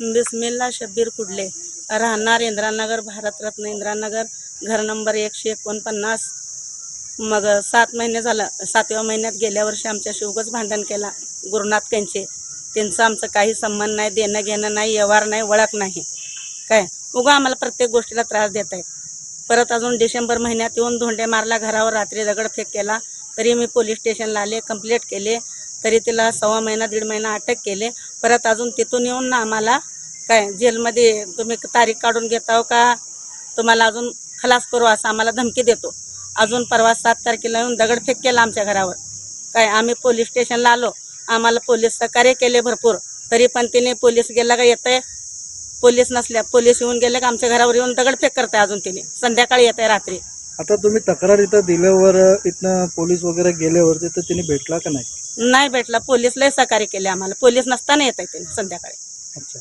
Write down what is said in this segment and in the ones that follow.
बिस्मिल्ला शब्बीर कुडले. राहणार इंद्रानगर भारतरत्न इंद्रानगर घर नंबर एकशे एकोणपन्नास. मग सात महिने झालं सातव्या महिन्यात गेल्या वर्षी आमच्याशी उगाच भांडण केला. गुरुनाथ त्यांचे त्यांचं आमचं काही संबंध नाही देणं घेणं नाही व्यवहार नाही ओळख नाही. काय? उगा आम्हाला प्रत्येक गोष्टीला त्रास देत आहे परत अजून डिसेंबर महिन्यात येऊन धोंडे मारला घरावर रात्री दगडफेक केला. तरी मी पोलीस स्टेशनला आले कंप्लेंट केले. तरी तिला सव्वा महिना दीड महिना अटक केले. परत अजून तिथून येऊन ना आम्हाला काय जेलमध्ये तुम्ही तारीख काढून घेताव का? तुम्हाला अजून खलास करू असं आम्हाला धमकी देतो. अजून परवा सात तारखेला येऊन दगडफेक केला आमच्या घरावर. काय आम्ही पोलीस स्टेशनला आलो. आम्हाला पोलीस सहकार्य केले भरपूर. तरी पण तिने पोलीस गेला का येतंय? पोलीस नसल्या पोलीस येऊन गेले का आमच्या घरावर येऊन दगडफेक करताय अजून तिने? संध्याकाळी येत आहे रात्री. आता तुम्ही तक्रार इथं दिल्यावर इथनं पोलीस वगैरे गेल्यावर तिथं तिने भेटला का नाही? नाही भेटला. पोलीस लय सहकार्य केले आम्हाला. पोलीस नसताना येत आहे संध्याकाळी. अच्छा.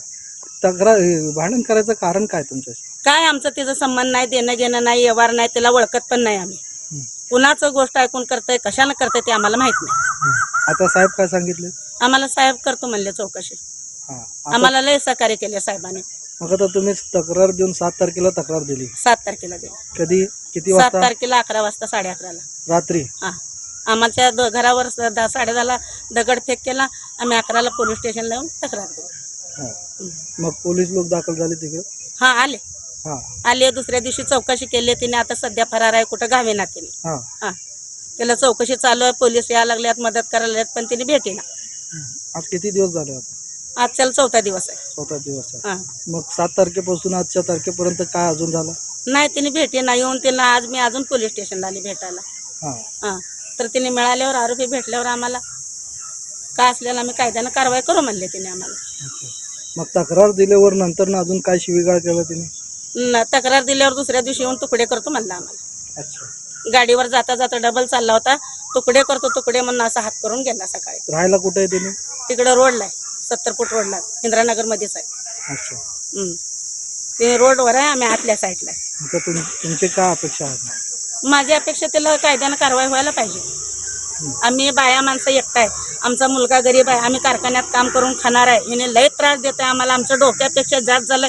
तक्रार हे भांडण करायचं कारण काय तुमच्याशी? काय आमचं तिचं संबंध नाही देणं घेणं नाही व्यवहार नाही तिला ओळखत पण नाही आम्ही. हं. कुणाचं गोष्ट ऐकून करतंय कशानं करतंय ते आम्हाला माहीत नाही. आता साहेब काय सांगितले? आम्हाला साहेब करतो म्हणले चौकशी. आम्हाला लय सहकार्य केले साहेबांनी. मग आता तुम्ही तक्रार देऊन सात तारखेला तक्रार दिली. सात तारखेला दिले. कधी? किती सात वाजता? तारखेला अकरा वाजता साडे अकराला. रात्री? हा. आम्हाला द- घरावर स- द- साडेदहाला दगडफेक केला. आम्ही अकराला पोलीस स्टेशनला येऊन तक्रार दिली. हा. मग पोलीस लोक दाखल झाले तिकडे? हा आले. हा. आले दुसऱ्या दिवशी चौकशी केली. तिने आता सध्या फरार आहे कुठं गावे ना तिने. हा. हा. त्याला चौकशी चालू आहे पोलीस यायला लागल्यात मदत करायला लागल्यात पण तिने भेटेना. आज किती दिवस झाले आता? आजच्याला चौथा दिवस आहे. चौथा दिवस आहे. हा. मग सात तारखेपासून आजच्या तारखेपर्यंत काय अजून झालं? नाही तिने भेटेना येऊन तिला आज मी अजून पोलीस स्टेशनला आली भेटायला. हा. हां. तर तिने मिळाल्यावर आरोपी भेटल्यावर आम्हाला काय असलेलं आम्ही कायद्यानं कारवाई करू म्हणले तिने आम्हाला. अच्छा. मग तक्रार दिल्यावर नंतर ना अजून काय शिवीगाळ केला तिने? न तक्रार दिल्यावर दुसऱ्या दिवशी येऊन तुकडे करतो म्हणला आम्हाला. अच्छा. गाडीवर जाता जाता डबल चालला होता. तुकडे करतो तुकडे म्हणून असा हात करून गेला सकाळी. राहायला कुठे आहे तिने? तिकडं रोडला आहे. सत्तर फूट रोडला. इंदिरानगरमध्येच आहे. अच्छा. हम्म. ते रोडवर आहे आम्ही आतल्या साईडला आहे. आता तुम तुमचे काय अपेक्षा आहेत माझी अपेक्षा त्याला कायद्यानं कारवाई व्हायला पाहिजे. आम्ही बाया माणसं एकटा आहे. आमचा मुलगा गरीब आहे. आम्ही कारखान्यात काम करून खाणार आहे. हिने लय त्रास देत आहे आम्हाला. आमच्या डोक्यापेक्षा जास्त झालं